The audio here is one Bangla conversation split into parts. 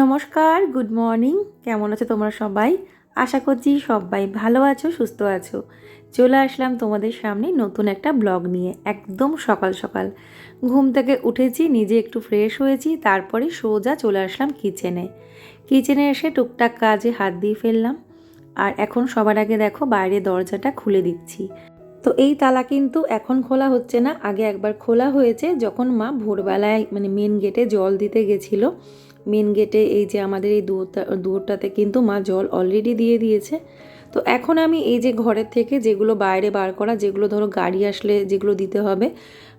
নমস্কার, গুড মর্নিং। কেমন আছো তোমরা সবাই? আশা করছি সবাই ভালো আছো, সুস্থ আছো। চলে আসলাম তোমাদের সামনে নতুন একটা ব্লগ নিয়ে, একদম সকাল সকাল। ঘুম থেকে উঠেছি, নিজে একটু ফ্রেশ হয়েছি, তারপরে সোজা চলে আসলাম কিচেনে কিচেনে এসে টুকটাক কাজে হাত দিয়ে ফেললাম। আর এখন সবার আগে দেখো বাইরে দরজাটা খুলে দিচ্ছি। তো এই তালা কিন্তু এখন খোলা হচ্ছে না, আগে একবার খোলা হয়েছে, যখন মা ভোরবেলায় মানে মেন গেটে জল দিতে গেছিল। মেন গেটে এই যে আমাদের এই দুয়ারটা দুয়ারটাতে কিন্তু মা জল অলরেডি দিয়ে দিয়েছে। তো এখন আমি এই যে ঘরের থেকে যেগুলো বাইরে বার করা, যেগুলো ধরো গাড়ি আসলে যেগুলো দিতে হবে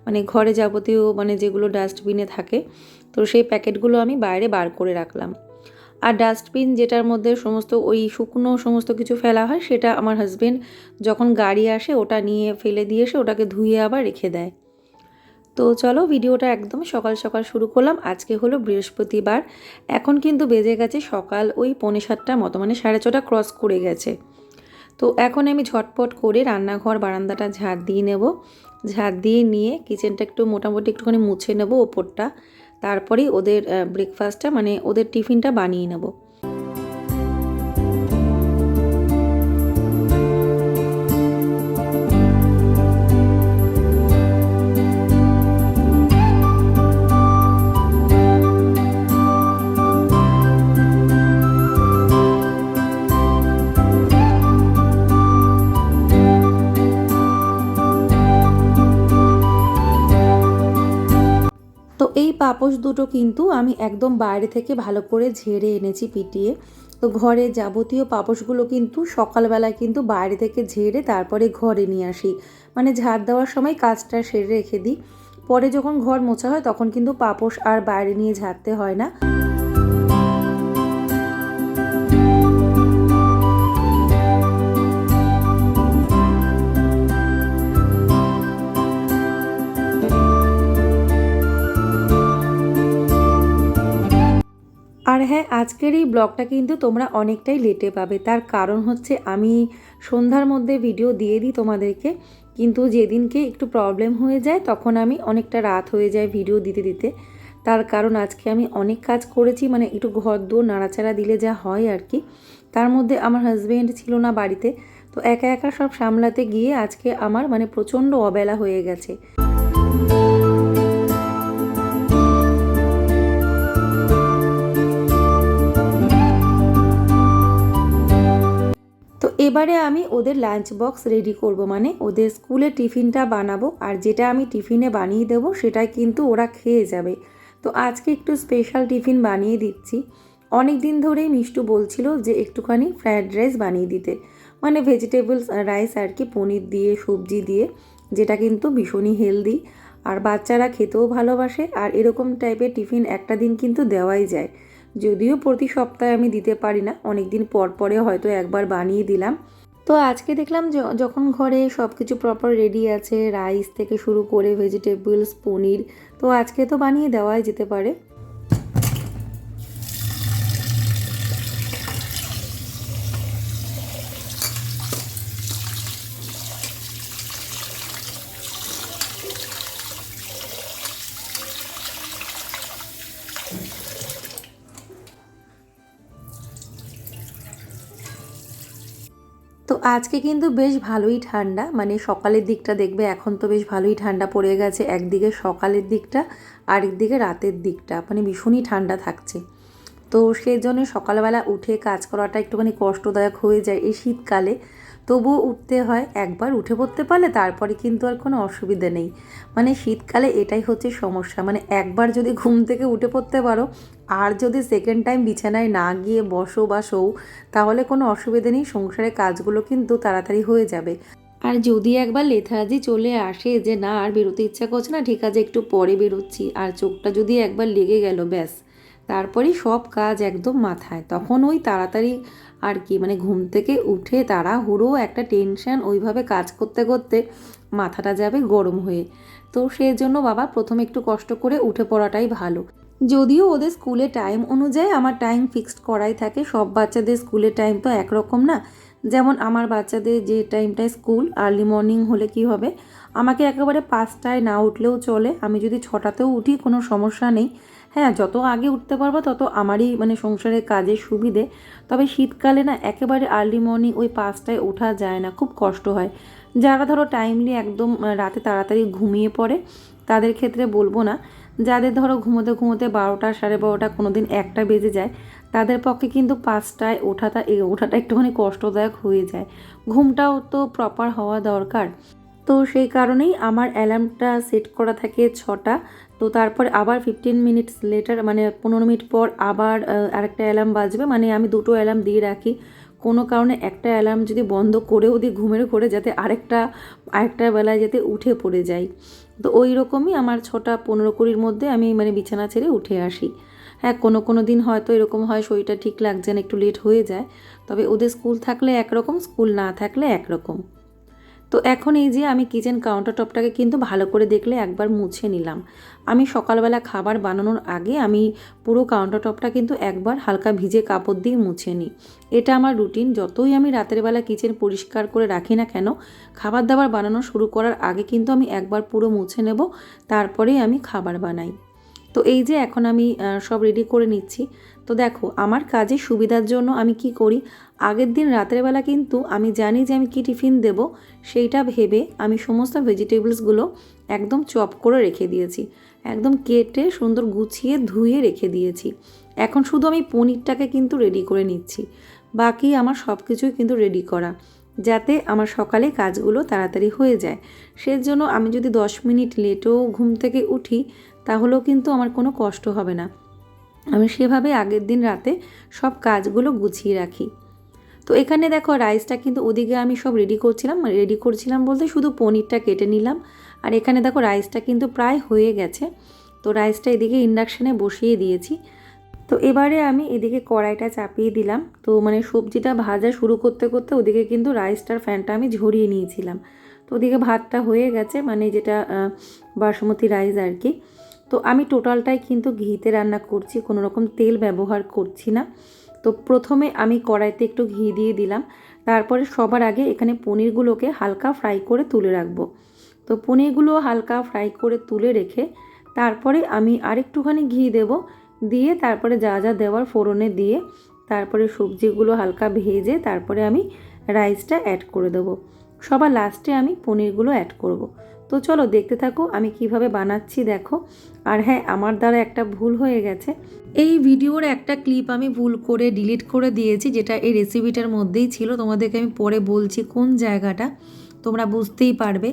মানে ঘরে যাবতীয় মানে যেগুলো ডাস্টবিনে থাকে, তো সেই প্যাকেটগুলো আমি বাইরে বার করে রাখলাম। আর ডাস্টবিন যেটার মধ্যে সমস্ত ওই শুকনো সমস্ত কিছু ফেলা হয়, সেটা আমার হাজবেন্ড যখন গাড়ি আসে ওটা নিয়ে ফেলে দিয়ে এসে ওটাকে ধুয়ে আবার রেখে দেয়। তো চলো ভিডিওটা একদম সকাল সকাল শুরু করলাম। আজকে হলো বৃহস্পতিবার। এখন কিন্তু বেজে গেছে সকাল ওই পৌনে সাতটার মতো মানে সাড়ে ছটা ক্রস করে গেছে। তো এখন আমি ঝটপট করে রান্নাঘর বারান্দাটা ঝাড় দিয়ে নেব। ঝাড় দিয়ে নিয়ে কিচেনটা একটু মোটামুটি একটুখানি মুছে নেব ওপরটা। তারপরেই ওদের ব্রেকফাস্টটা মানে ওদের টিফিনটা বানিয়ে নেব। পাপোশ দুটো কিন্তু আমি একদম বাইরে থেকে ভালো করে ঝেড়ে এনেছি পিটিয়ে। তো ঘরে যাবতীয় পাপোশগুলো কিন্তু সকালবেলায় কিন্তু বাইরে থেকে ঝেড়ে তারপরে ঘরে নিয়ে আসি। মানে ঝাড় দেওয়ার সময় কাজটা সেরে রেখে দিই। পরে যখন ঘর মোছা হয় তখন কিন্তু পাপোশ আর বাইরে নিয়ে ঝাড়তে হয় না। আজকের এই ব্লগটা কিন্তু তোমরা অনেকটাই লেটে পাবে। তার কারণ হচ্ছে আমি সন্ধ্যার মধ্যে ভিডিও দিয়ে দিই তোমাদেরকে। কিন্তু যেদিনকে একটু প্রবলেম হয়ে যায়, তখন আমি অনেকটা রাত হয়ে যায় ভিডিও দিতে দিতে। তার কারণ আজকে আমি অনেক কাজ করেছি মানে একটু ঘর দুয়ার নাড়াচাড়া দিলে যা হয় আর কি। তার মধ্যে আমার হাজব্যান্ড ছিল না বাড়িতে, তো একা একা সব সামলাতে গিয়ে আজকে আমার মানে প্রচণ্ড অবেলা হয়ে গেছে। এবারে আমি ওদের লাঞ্চ বক্স রেডি করব মানে ওদের স্কুলে টিফিনটা বানাবো, আর যেটা আমি টিফিনে বানিয়ে দেবো সেটাই কিন্তু ওরা খেয়ে যাবে। তো আজকে একটু স্পেশাল টিফিন বানিয়ে দিচ্ছি। অনেক দিন ধরেই মিষ্টু বলছিল যে একটুখানি ফ্রায়েড রাইস বানিয়ে দিতে। মানে ভেজিটেবলস রাইস আর কি, পনির দিয়ে, সবজি দিয়ে, যেটা কিন্তু ভীষণই হেলদি আর বাচ্চারা খেতেও ভালোবাসে, আর এরকম টাইপের টিফিন একটা দিন কিন্তু দেওয়াই যায়। যদিও প্রতি সপ্তাহে আমি দিতে পারি না অনেক দিন পর পরে হয়তো একবার বানিয়ে দিলাম। তো আজকে দেখলাম যখন ঘরে সব কিছু প্রপার রেডি আছে রাইস থেকে শুরু করে ভেজিটেবলস পনির, তো আজকে তো বানিয়ে দেওয়াই যেতে পারে। আজকে কিন্তু বেশ ভালোই ঠান্ডা মানে সকালের দিকটা দেখবে এখন তো বেশ ভালোই ঠান্ডা পড়ে গেছে, একদিকে সকালের দিকটা, আরেকদিকে রাতের দিকটা মানে ভীষণই ঠান্ডা থাকছে। তো সেই জন্য সকালবেলা উঠে কাজ করাটা একটুখানি কষ্টদায়ক হয়ে যায় এই শীতকালে। তবুও উঠতে হয়, একবার উঠে পড়তে পারলে তারপরে কিন্তু আর কোনো অসুবিধা নেই। মানে শীতকালে এটাই হচ্ছে সমস্যা। মানে একবার যদি ঘুম থেকে উঠে পড়তে পারো, আর যদি সেকেন্ড টাইম বিছানায় না গিয়ে বসো বা শোও, তাহলে কোনো অসুবিধা নেই সংসারের কাজগুলো কিন্তু তাড়াতাড়ি হয়ে যাবে। আর যদি একবার লেথারাজি চলে আসে যে না, আর বেরোতে ইচ্ছা করছে না, ঠিক আছে, একটু পরে বেরোচ্ছি, আর চোখটা যদি একবার লেগে গেল, ব্যাস, তারপরেই সব কাজ একদম মাথায়, তখন ওই তাড়াতাড়ি আর কি মানে ঘুম থেকে উঠে তারা হুড়ো একটা টেনশন ওইভাবে কাজ করতে করতে মাথাটা যাবে গরম হয়ে। তো সেই জন্য বাবা প্রথমে একটু কষ্ট করে উঠে পড়াটাই ভালো। যদিও ওদের স্কুলে টাইম অনুযায়ী আমার টাইম ফিক্সড করাই থাকে, সব বাচ্চাদের স্কুলের টাইম তো একরকম না। যেমন আমার বাচ্চাদের যে টাইমটায় স্কুল আর্লি মর্নিং হলে কি হবে? আমাকে একেবারে পাঁচটায় না উঠলেও চলে। আমি যদি ছটাতেও উঠি, কোনো সমস্যা নেই। হ্যাঁ যত আগে উঠতে পারব, তত আমারই মানে সংসারের কাজের সুবিধে। তবে শীতকালে না, একেবারে আর্লি মর্নিং ওই পাঁচটায় ওঠা যায় না, খুব কষ্ট হয়। যারা ধরো টাইমলি একদম রাতে তাড়াতাড়ি ঘুমিয়ে পড়ে, তাদের ক্ষেত্রে বলব না। যাদের ধরো ঘুমোতে ঘুমোতে বারোটা, সাড়ে বারোটা কোনো দিন একটা বেজে যায়, তাদের পক্ষে কিন্তু পাঁচটায় ওঠাটা ওঠাটা একটুখানি কষ্টদায়ক হয়ে যায়। ঘুমটাও তো প্রপার হওয়া দরকার। তো সেই কারণেই আমার অ্যালার্মটা সেট করা থাকে ছটা। তো তারপর আবার ফিফটিন মিনিটস লেটার মানে পনেরো মিনিট পর আবার আরেকটা অ্যালার্ম বাজবে। মানে আমি দুটো অ্যালার্ম দিয়ে রাখি। কোনো কারণে একটা অ্যালার্ম যদি বন্ধ করেও দিই ঘুমের ঘরে, যাতে আরেকটা আরেকটা বেলায় যাতে উঠে পড়ে যাই। তো ওই রকমই আমার ছটা পনেরো কুড়ির মধ্যে আমি মানে বিছানা ছেড়ে উঠে আসি। হ্যাঁ কোনো কোনো দিন হয়তো এরকম হয় শরীরটা ঠিক লাগছে না, একটু লেট হয়ে যায়। তবে ওদের স্কুল থাকলে একরকম, স্কুল না থাকলে একরকম। তো এখন এই যে আমি কিচেন কাউন্টার টপটাকে কিন্তু ভালো করে দেখলে একবার মুছে নিলাম। আমি সকালবেলা খাবার বানানোর আগে আমি পুরো কাউন্টার টপটা কিন্তু একবার হালকা ভিজে কাপড় দিয়ে মুছে নিই। এটা আমার রুটিন যতই আমি রাতের বেলা কিচেন পরিষ্কার করে রাখি না কেন খাবার দাবার বানানো শুরু করার আগে কিন্তু আমি একবার পুরো মুছে নেব, তারপরেই আমি খাবার বানাই। তো এই যে এখন আমি সব রেডি করে নিচ্ছি। তো দেখো, আমার কাজের সুবিধার জন্য আমি কি করি? আগের দিন রাতের বেলা কিন্তু আমি জানি যে আমি কি টিফিন দেব, সেইটা ভেবে আমি সমস্ত ভেজিটেবলসগুলো একদম চপ করে রেখে দিয়েছি। একদম কেটে সুন্দর গুছিয়ে ধুয়ে রেখে দিয়েছি। এখন শুধু আমি পনিরটাকে কিন্তু রেডি করে নিচ্ছি। বাকি আমার সব কিছুই কিন্তু রেডি করা। যাতে আমার সকালে কাজগুলো তাড়াতাড়ি হয়ে যায়। সেজন্য আমি যদি দশ মিনিট লেটেও ঘুম থেকে উঠি, তাহলেও কিন্তু আমার কোনো কষ্ট হবে না। আমি সেভাবে আগের দিন রাতে সব কাজগুলো গুছিয়ে রাখি। তো এখানে দেখো রাইসটা কিন্তু ওদিকে আমি সব রেডি করছিলাম রেডি করছিলাম বলতে শুধু পনিরটা কেটে নিলাম। আর এখানে দেখো রাইসটা কিন্তু প্রায় হয়ে গেছে। তো রাইসটা এদিকে ইন্ডাকশানে বসিয়ে দিয়েছি। তো এবারে আমি এদিকে কড়াইটা চাপিয়ে দিলাম। তো মানে সবজিটা ভাজা শুরু করতে করতে ওদিকে কিন্তু রাইসটার ফ্যানটা আমি ঝরিয়ে নিয়েছিলাম। তো ওদিকে ভাতটা হয়ে গেছে মানে যেটা বাসমতি রাইস আর কি। তো আমি টোটালটাই কিন্তু ঘিতে রান্না করছি, কোনো রকম তেল ব্যবহার করছি না। তো প্রথমে আমি কড়াইতে একটু ঘি দিয়ে দিলাম। তারপরে সবার আগে এখানে পনিরগুলোকে হালকা ফ্রাই করে তুলে রাখব। তো পনিরগুলো হালকা ফ্রাই করে তুলে রেখে তারপরে আমি আরেকটুখানি ঘি দেব। দিয়ে তারপরে যা যা দেওয়ার ফোড়নে দিয়ে তারপরে সবজিগুলো হালকা ভেজে তারপরে আমি রাইসটা অ্যাড করে দেবো। সবার লাস্টে আমি পনিরগুলো অ্যাড করব। তো চলো দেখতে থাকো, আমি কীভাবে বানাচ্ছি, দেখো। আর হ্যাঁ আমার দ্বারা একটা ভুল হয়ে গেছে। এই ভিডিওর একটা ক্লিপ আমি ভুল করে ডিলিট করে দিয়েছি, যেটা এই রেসিপিটার মধ্যেই ছিল। তোমাদেরকে আমি পরে বলছি কোন জায়গাটা, তোমরা বুঝতেই পারবে।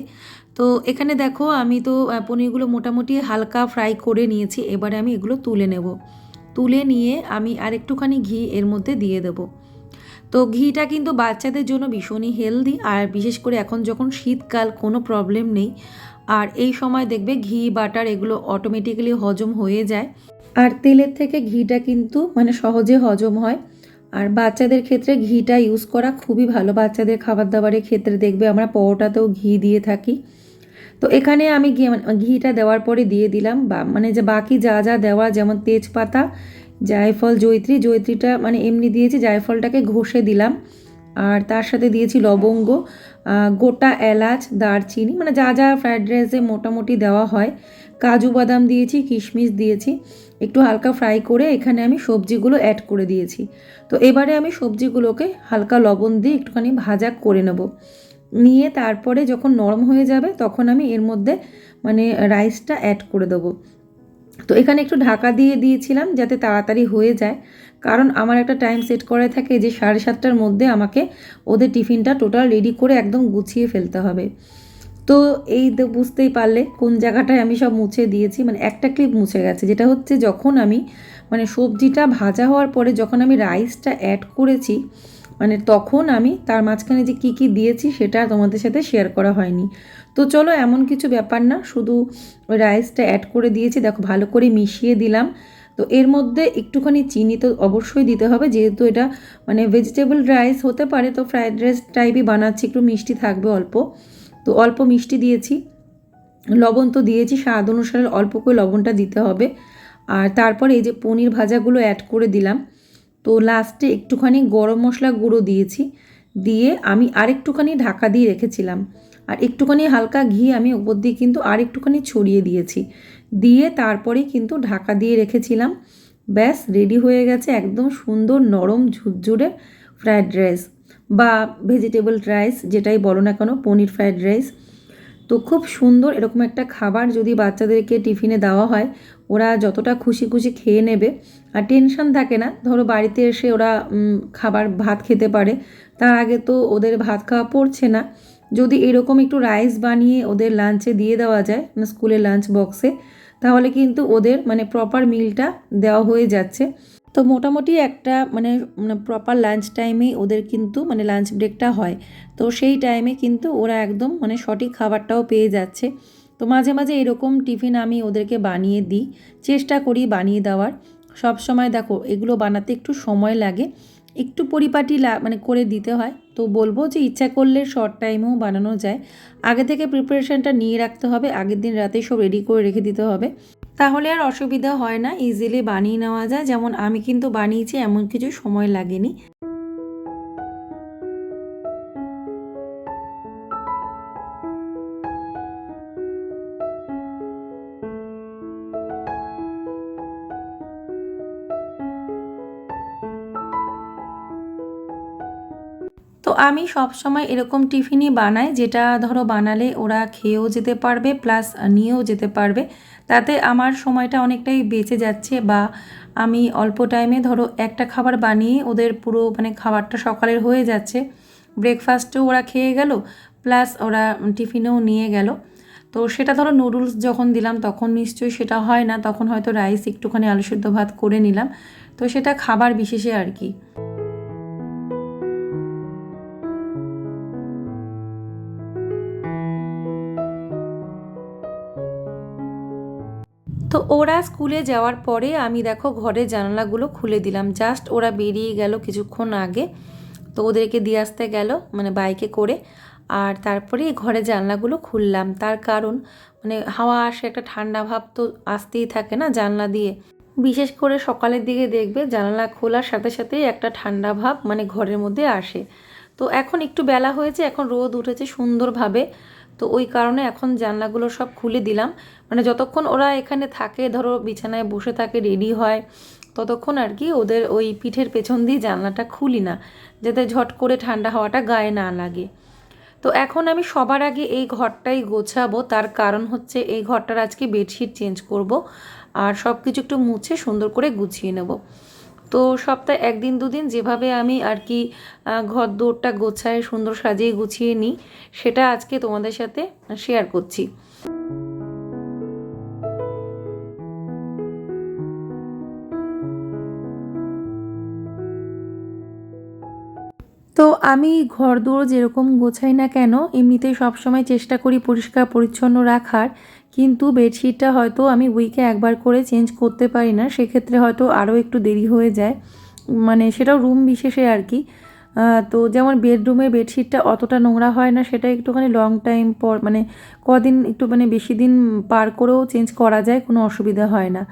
তো এখানে দেখো, আমি তো পনিরগুলো মোটামুটি হালকা ফ্রাই করে নিয়েছি, এবারে আমি এগুলো তুলে নেব। তুলে নিয়ে আমি আরেকটুখানি ঘি এর মধ্যে দিয়ে দেবো। তো ঘিটা কিন্তু বাচ্চাদের জন্য ভীষণই হেলদি আর বিশেষ করে এখন যখন শীতকাল কোনো প্রবলেম নেই, আর এই সময় দেখবে ঘি বাটার এগুলো অটোমেটিক্যালি হজম হয়ে যায়। আর তেলের থেকে ঘিটা কিন্তু মানে সহজে হজম হয়। আর বাচ্চাদের ক্ষেত্রে ঘিটা ইউজ করা খুবই ভালো। বাচ্চাদের খাবার দাবারের ক্ষেত্রে দেখবে আমরা পরোটাতেও ঘি দিয়ে থাকি। তো এখানে আমি মানে ঘিটা দেওয়ার পরে দিয়ে দিলাম বা মানে যে বাকি যা যা দেওয়া, যেমন তেজপাতা জায়ফল জৈত্রী, জৈত্রীটা মানে এমনি দিয়েছি, জায়ফলটাকে ঘষে দিলাম। আর তার সাথে দিয়েছি লবঙ্গ গোটা এলাচ, দারচিনি মানে যা যা ফ্রায়েড রাইসে মোটামুটি দেওয়া হয়। কাজু বাদাম দিয়েছি, কিশমিশ দিয়েছি। একটু হালকা ফ্রাই করে এখানে আমি সবজিগুলো অ্যাড করে দিয়েছি। তো এবারে আমি সবজিগুলোকে হালকা লবণ দিয়ে একটুখানি ভাজা করে নেব। নিয়ে তারপরে যখন নরম হয়ে যাবে, তখন আমি এর মধ্যে মানে রাইসটা অ্যাড করে দেবো। তো এখানে একটু ঢাকা দিয়ে দিয়েছিলাম যাতে তাড়াতাড়ি হয়ে যায়। কারণ আমার একটা টাইম সেট করা থাকে যে সাড়ে সাতটার মধ্যে আমাকে ওদের টিফিনটা টোটাল রেডি করে একদম গুছিয়ে ফেলতে হবে। তো এই বুঝতেই পারলে কোন জায়গাটায় আমি সব মুছে দিয়েছি। মানে একটা ক্লিপ মুছে গেছে, যেটা হচ্ছে যখন আমি মানে সবজিটা ভাজা হওয়ার পরে যখন আমি রাইসটা অ্যাড করেছি মানে তখন আমি তার মাঝখানে যে কী কী দিয়েছি সেটা তোমাদের সাথে শেয়ার করা হয়নি। তো চলো এমন কিছু ব্যাপার না, শুধু ওই রাইসটা অ্যাড করে দিয়েছি, দেখো ভালো করে মিশিয়ে দিলাম। তো এর মধ্যে একটুখানি চিনি তো অবশ্যই দিতে হবে, যেহেতু এটা মানে ভেজিটেবল রাইস হতে পারে, তো ফ্রায়েড রাইস টাইপই বানাচ্ছি, একটু মিষ্টি থাকবে অল্প। তো অল্প মিষ্টি দিয়েছি, লবণ তো দিয়েছি, স্বাদ অনুসারে অল্প করে লবণটা দিতে হবে। আর তারপরে এই যে পনির ভাজাগুলো অ্যাড করে দিলাম। তো লাস্টে একটুখানি গরম মশলা গুঁড়ো দিয়েছি, দিয়ে আমি আরেকটুখানি ঢাকা দিয়ে রেখেছিলাম। আর একটুখানি হালকা ঘি আমি উপর দিয়ে কিন্তু আর একটুখানি ছড়িয়ে দিয়েছি। দিয়ে তারপরেই কিন্তু ঢাকা দিয়ে রেখেছিলাম। ব্যাস রেডি হয়ে গেছে একদম সুন্দর নরম ঝুরঝুরে ফ্রায়েড রাইস বা ভেজিটেবল রাইস যেটাই বলো না কেন, পনির ফ্রায়েড রাইস তো খুব সুন্দর এরকম একটা খাবার যদি বাচ্চাদেরকে টিফিনে দেওয়া হয়, ওরা যতটা খুশি খুশি খেয়ে নেবে। আর টেনশন থাকে না, ধরো বাড়িতে এসে ওরা খাবার ভাত খেতে পারে। তার আগে তো ওদের ভাত খাওয়া পড়ছে না। যদি এরকম একটু রাইস বানিয়ে ওদের লাঞ্চে দিয়ে দেওয়া যায় মানে স্কুলের লাঞ্চ বক্সে তাহলে কিন্তু ওদের মানে প্রপার মিলটা দেওয়া হয়ে যাচ্ছে। তো মোটামুটি একটা মানে প্রপার লাঞ্চ টাইমে ওদের কিন্তু মানে লাঞ্চ ব্রেকটা হয়। তো সেই টাইমে কিন্তু ওরা একদম মানে সঠিক খাবারটাও পেয়ে যাচ্ছে। তো মাঝে মাঝে এরকম টিফিন আমি ওদেরকে বানিয়ে দিই, চেষ্টা করি বানিয়ে দেওয়ার। সব সময় দেখো, এগুলো বানাতে একটু সময় লাগে। একটু পরিপাটি মানে করে দিতে হয়। তো বলব যে ইচ্ছা করলে শর্ট টাইমেও বানানো যায়। আগে থেকে প্রিপারেশানটা নিয়ে রাখতে হবে। আগের দিন রাতে সব রেডি করে রেখে দিতে হবে। তাহলে আর অসুবিধা হয় না। ইজিলি বানিয়ে নেওয়া যায়। যেমন আমি কিন্তু বানিয়েছি, এমন কিছু সময় লাগেনি। আমি সব সময় এরকম টিফিনই বানাই, যেটা ধরো বানালে ওরা খেয়েও যেতে পারবে প্লাস নিয়েও যেতে পারবে। তাতে আমার সময়টা অনেকটাই বেঁচে যাচ্ছে বা আমি অল্প টাইমে ধরো একটা খাবার বানিয়ে ওদের পুরো মানে খাবারটা সকালের হয়ে যাচ্ছে। ব্রেকফাস্টেও ওরা খেয়ে গেল প্লাস ওরা টিফিনেও নিয়ে গেল। তো সেটা ধরো নুডলস যখন দিলাম, তখন নিশ্চয়ই সেটা হয় না, তখন হয়তো রাইস একটুখানি আলু সেদ্ধ ভাত করে নিলাম। তো সেটা খাবার বিশেষে আর কি। তো ওরা স্কুলে যাওয়ার পরে আমি দেখো ঘরের জানালাগুলো খুলে দিলাম। জাস্ট ওরা বেরিয়ে গেল কিছুক্ষণ আগে। তো ওদেরকে দিয়ে আসতে গেল মানে বাইকে করে। আর তারপরে ঘরের জানলাগুলো খুললাম। তার কারণ মানে হাওয়া আসে, একটা ঠান্ডা ভাব তো আসতেই থাকে না জানলা দিয়ে। বিশেষ করে সকালের দিকে দেখবে জানলা খোলার সাথে সাথেই একটা ঠান্ডা ভাব মানে ঘরের মধ্যে আসে। তো এখন একটু বেলা হয়েছে, এখন রোদ উঠেছে সুন্দরভাবে। তো ওই কারণে এখন জানলাগুলো সব খুলে দিলাম। মানে যতক্ষণ ওরা এখানে থাকে, ধরো বিছানায় বসে থাকে রেডি হয়, ততক্ষণ আর কি ওদের ওই পিঠের পেছন দিয়ে জানলাটা খুলি না, যাতে ঝট করে ঠান্ডা হাওয়াটা গায়ে না লাগে। তো এখন আমি সবার আগে এই ঘরটাই গোছাবো। তার কারণ হচ্ছে এই ঘরটার আজকে বেডশিট চেঞ্জ করব আর সব কিছু একটু মুছে সুন্দর করে গুছিয়ে নেব। তো সপ্তাহে একদিন, দুদিন যেভাবে আমি আর কি ঘর দৌড়টা গোছায়, সুন্দর সাজিয়ে গুছিয়ে নিই, সেটা আজকে তোমাদের সাথে শেয়ার করছি। আমি ঘর দৌড় যেরকম গোছাই না কেন এমনিতেই সবসময় চেষ্টা করি পরিষ্কার পরিচ্ছন্ন রাখার। কিন্তু বেডশিটটা হয়তো আমি উইকে একবার করে চেঞ্জ করতে পারি না, সেক্ষেত্রে হয়তো আরও একটু দেরি হয়ে যায়। মানে সেটাও রুম বিশেষে আর কি। তো যেমন বেডরুমের বেডশিটটা অতটা নোংরা হয় না, সেটা একটুখানি লং টাইম পর মানে কদিন একটু মানে বেশি দিন পার করেও চেঞ্জ করা যায়, কোনো অসুবিধা হয় না।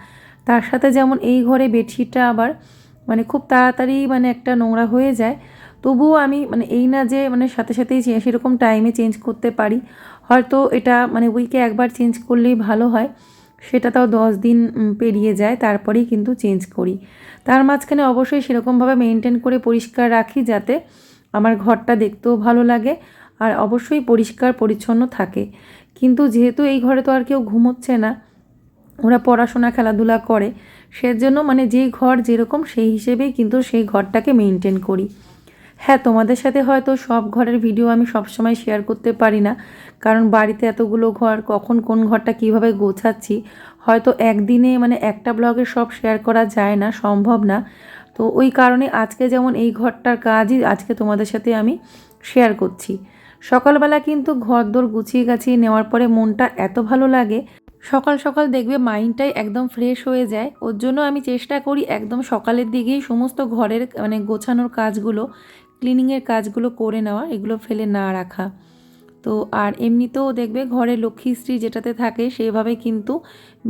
তার সাথে যেমন এই ঘরে বেডশিটটা আবার মানে খুব তাড়াতাড়ি মানে একটা নোংরা হয়ে যায় তবুও আমি মানে এই না যে মানে সাথে সাথেই সেরকম টাইমে চেঞ্জ করতে পারি। হয়তো এটা মানে উইকে একবার চেঞ্জ করলেই ভালো হয়। সেটা তাও দশ দিন পেরিয়ে যায়। তারপরেই কিন্তু চেঞ্জ করি। তার মাঝখানে অবশ্যই সেরকমভাবে মেনটেন করে পরিষ্কার রাখি যাতে আমার ঘরটা দেখতেও ভালো লাগে আর অবশ্যই পরিষ্কার পরিচ্ছন্ন থাকে। কিন্তু যেহেতু এই ঘরে তো আর কেউ ঘুমোচ্ছে না, ওরা পড়াশোনা, খেলাধুলা করে, সেজন্য মানে যেই ঘর যেরকম সেই হিসেবেই কিন্তু সেই ঘরটাকে মেনটেন করি। হ্যাঁ তোমাদের সাথে হয়তো সব ঘরের ভিডিও আমি সবসময় শেয়ার করতে পারি না, কারণ বাড়িতে এতগুলো ঘর, কখন কোন ঘরটা কীভাবে গোছাচ্ছি, হয়তো একদিনে মানে একটা ব্লগে সব শেয়ার করা যায় না, সম্ভব না। তো ওই কারণে আজকে যেমন এই ঘরটার কাজই আজকে তোমাদের সাথে আমি শেয়ার করছি। সকালবেলা কিন্তু ঘরদোর গুছিয়ে গাছিয়ে নেওয়ার পরে মনটা এত ভালো লাগে, সকাল সকাল দেখবে মাইন্ডটাই একদম ফ্রেশ হয়ে যায়। ওর জন্য আমি চেষ্টা করি একদম সকালের দিকেই সমস্ত ঘরের মানে গোছানোর কাজগুলো ক্লিনিংয়ের কাজগুলো করে নেওয়া, এগুলো ফেলে না রাখা। তো আর এমনিতেও দেখবে ঘরে লক্ষ্মীশ্রী যেটাতে থাকে সেভাবে কিন্তু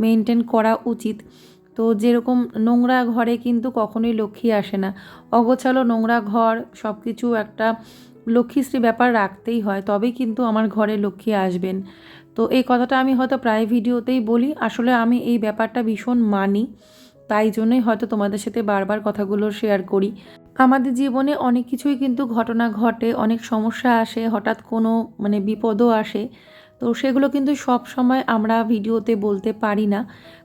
মেনটেন করা উচিত। তো যেরকম নোংরা ঘরে কিন্তু কখনোই লক্ষ্মী আসে না। অগোছালো নোংরা ঘর সব কিছু একটা লক্ষ্মীশ্রী ব্যাপার রাখতেই হয়, তবেই কিন্তু আমার ঘরে লক্ষ্মী আসবেন। তো এই কথাটা আমি হয়তো প্রায় ভিডিওতেই বলি, আসলে আমি এই ব্যাপারটা ভীষণ মানি, তাই জন্যই হয়তো তোমাদের সাথে বারবার কথাগুলো শেয়ার করি। আমাদের জীবনে অনেক কিছুই কিন্তু ঘটনা ঘটে, অনেক সমস্যা আসে, হঠাৎ কোনো মানে বিপদও আসে। তো সেগুলো কিন্তু সব সময় আমরা ভিডিওতে বলতে পারি না।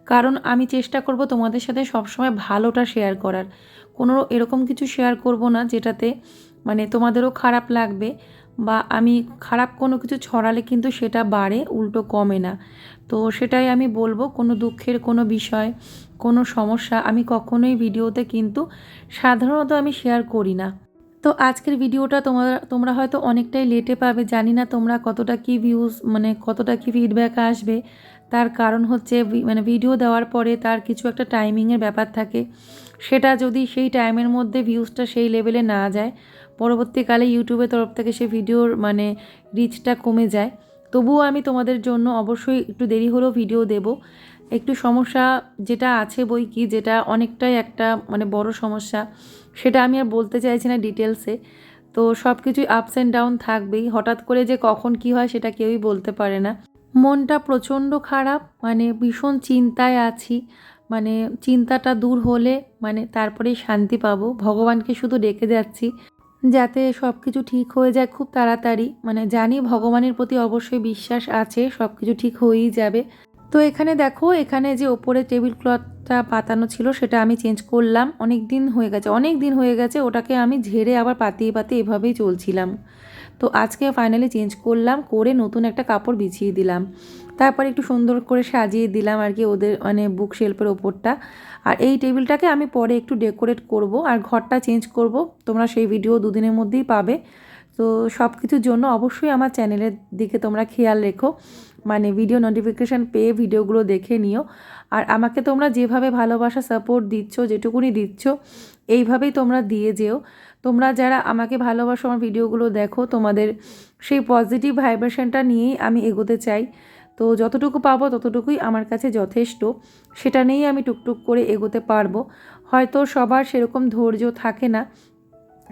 কারণ আমি চেষ্টা করব তোমাদের সাথে সব সময় ভালোটা শেয়ার করার। কোনো এরকম কিছু শেয়ার করব না যেটাতে মানে তোমাদেরও খারাপ লাগবে। বা আমি খারাপ কোনো কিছু ছড়ালে কিন্তু সেটা বাড়ে, উল্টো কমে না। তো সেটাই আমি বলব, কোনো দুঃখের কোনো বিষয়, কোনো সমস্যা আমি কখনোই ভিডিওতে কিন্তু সাধারণত আমি শেয়ার করি না। তো আজকের ভিডিওটা তোমরা তোমরা হয়তো অনেকটাই লেটে পাবে, জানি না তোমরা কতটা কি ভিউজ মানে কতটা কি ফিডব্যাক আসবে। তার কারণ হচ্ছে মানে ভিডিও দেওয়ার পরে তার কিছু একটা টাইমিংয়ের ব্যাপার থাকে। সেটা যদি সেই টাইমের মধ্যে ভিউজটা সেই লেভেলে না যায় পরবর্তীকালে ইউটিউবের তরফ থেকে সে ভিডিওর মানে রিচটা কমে যায়। তবুও আমি তোমাদের জন্য অবশ্যই একটু দেরি হলেও ভিডিও দেব। একটু সমস্যা যেটা আছে বই কি, যেটা অনেকটাই একটা মানে বড় সমস্যা, সেটা আমি আর বলতে চাইছি না ডিটেলসে তো সব কিছুই আপস অ্যান্ড ডাউন থাকবেই। হঠাৎ করে যে কখন কি হয় সেটা কেউই বলতে পারে না। মনটা প্রচণ্ড খারাপ মানে ভীষণ চিন্তায় আছি। মানে চিন্তাটা দূর হলে মানে তারপরেই শান্তি পাবো। ভগবানকে শুধু ডেকে যাচ্ছি। যাতে সব কিছু ঠিক হয়ে যায় খুব তাড়াতাড়ি। মানে জানি ভগবানের প্রতি অবশ্যই বিশ্বাস আছে সব কিছু ঠিক হয়েই যাবে। তো এখানে দেখো, এখানে যে ওপরে টেবিল ক্লথটা পাতানো ছিল সেটা আমি চেঞ্জ করলাম। অনেক দিন হয়ে গেছে অনেক দিন হয়ে গেছে, ওটাকে আমি ঝেড়ে আবার পাতিয়ে পাতিয়ে এভাবেই চলছিলাম। তো আজকে ফাইনালি চেঞ্জ করলাম, করে নতুন একটা কাপড় বিছিয়ে দিলাম। তারপর একটু সুন্দর করে সাজিয়ে দিলাম আর কি ওদের মানে বুক শেল্পের ওপরটা। আর এই টেবিলটাকে আমি পরে একটু ডেকোরেট করব আর ঘরটা চেঞ্জ করব। তোমরা সেই ভিডিও দুদিনের মধ্যেই পাবে। তো সব কিছুর জন্য অবশ্যই আমার চ্যানেলের দিকে তোমরা খেয়াল রেখো। মানে ভিডিও নোটিফিকেশান পেয়ে ভিডিওগুলো দেখে নিও। আর আমাকে তোমরা যেভাবে ভালোবাসা সাপোর্ট দিচ্ছ, যেটুকুনি দিচ্ছ, এইভাবেই তোমরা দিয়ে যেও। তোমরা যারা আমাকে ভালোবাসো, আমার ভিডিওগুলো দেখো, তোমাদের সেই পজিটিভ ভাইব্রেশনটা নিয়েই আমি এগোতে চাই। তো যতটুকু পাবো ততটুকুই আমার কাছে যথেষ্ট। সেটা নিয়েই আমি টুকটুক করে এগোতে পারব। হয়তো সবার সেরকম ধৈর্য থাকে না।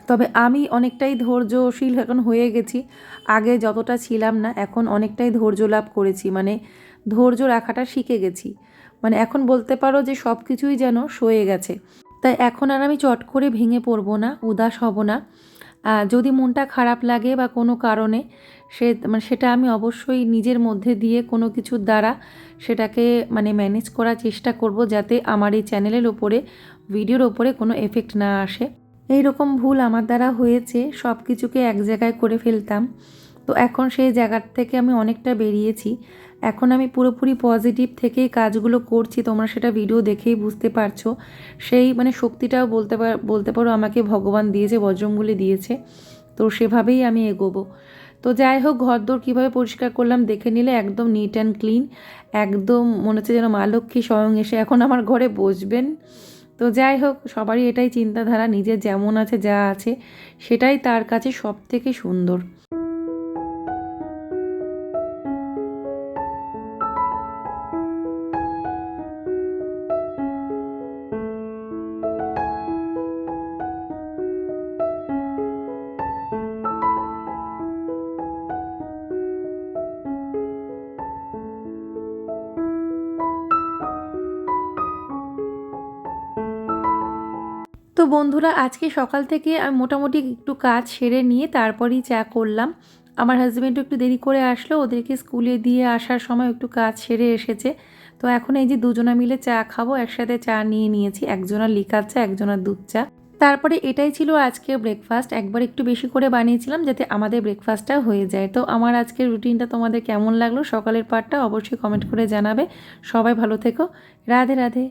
তবে আমি অনেকটাই ধৈর্যশীল এখন হয়ে গেছি। আগে যতটা ছিলাম না, এখন অনেকটাই ধৈর্য লাভ করেছি। মানে ধৈর্য রাখাটা শিখে গেছি। মানে এখন বলতে পারো যে সব কিছুই যেন সয়ে গেছে। তাই এখন আর আমি চট করে ভেঙে পড়ব না, উদাস হব না। যদি মনটা খারাপ লাগে বা কোনো কারণে সে মানে সেটা আমি অবশ্যই নিজের মধ্যে দিয়ে কোনো কিছুর দ্বারা সেটাকে মানে ম্যানেজ করার চেষ্টা করব যাতে আমার এই চ্যানেলের ওপরে ভিডিওর ওপরে কোনো এফেক্ট না আসে। এই রকম ভুল আমার দ্বারা হয়েছে সব কিছুকে এক জায়গায় করে ফেলতাম। তো এখন সেই জায়গার থেকে আমি অনেকটা বেরিয়েছি। এখন আমি পুরোপুরি পজিটিভ থেকেই কাজগুলো করছি, তোমরা সেটা ভিডিও দেখেই বুঝতে পারছ। সেই মানে শক্তিটাও বলতে পার বলতে পারো আমাকে ভগবান দিয়েছে বজ্রমগুলি দিয়েছে। তো সেভাবেই আমি এগোবো। তো যাই হোক, ঘরদোর কীভাবে পরিষ্কার করলাম দেখে নিলে একদম নিট অ্যান্ড ক্লিন একদম মনে হচ্ছে যেন মা লক্ষ্মী স্বয়ং এসে এখন আমার ঘরে বসবেন। তো যাই হোক, সবারই এটাই চিন্তাধারা, নিজের যেমন আছে যা আছে, সেটাই তার কাছে সব থেকে সুন্দর। বন্ধুরা, আজকে সকাল থেকে আমি মোটামুটি একটু কাজ সেরে নিয়ে তারপরেই চা করলাম। আমার হাজব্যান্ডও একটু দেরি করে আসলো, ওদেরকে স্কুলে দিয়ে আসার সময় একটু কাজ সেরে এসেছে। তো এখন এই যে দুজনা মিলে চা খাব, একসাথে চা নিয়ে নিয়েছি, একজনের লিকার চা, একজনের দুধ চা। তারপরে এটাই ছিল আজকের ব্রেকফাস্ট একবার একটু বেশি করে বানিয়েছিলাম যাতে আমাদের ব্রেকফাস্টটা হয়ে যায়। তো আমার আজকের রুটিনটা তোমাদের কেমন লাগল? সকালের পার্টটা অবশ্যই কমেন্ট করে জানাবে। সবাই ভালো থেকো। রাধে রাধে।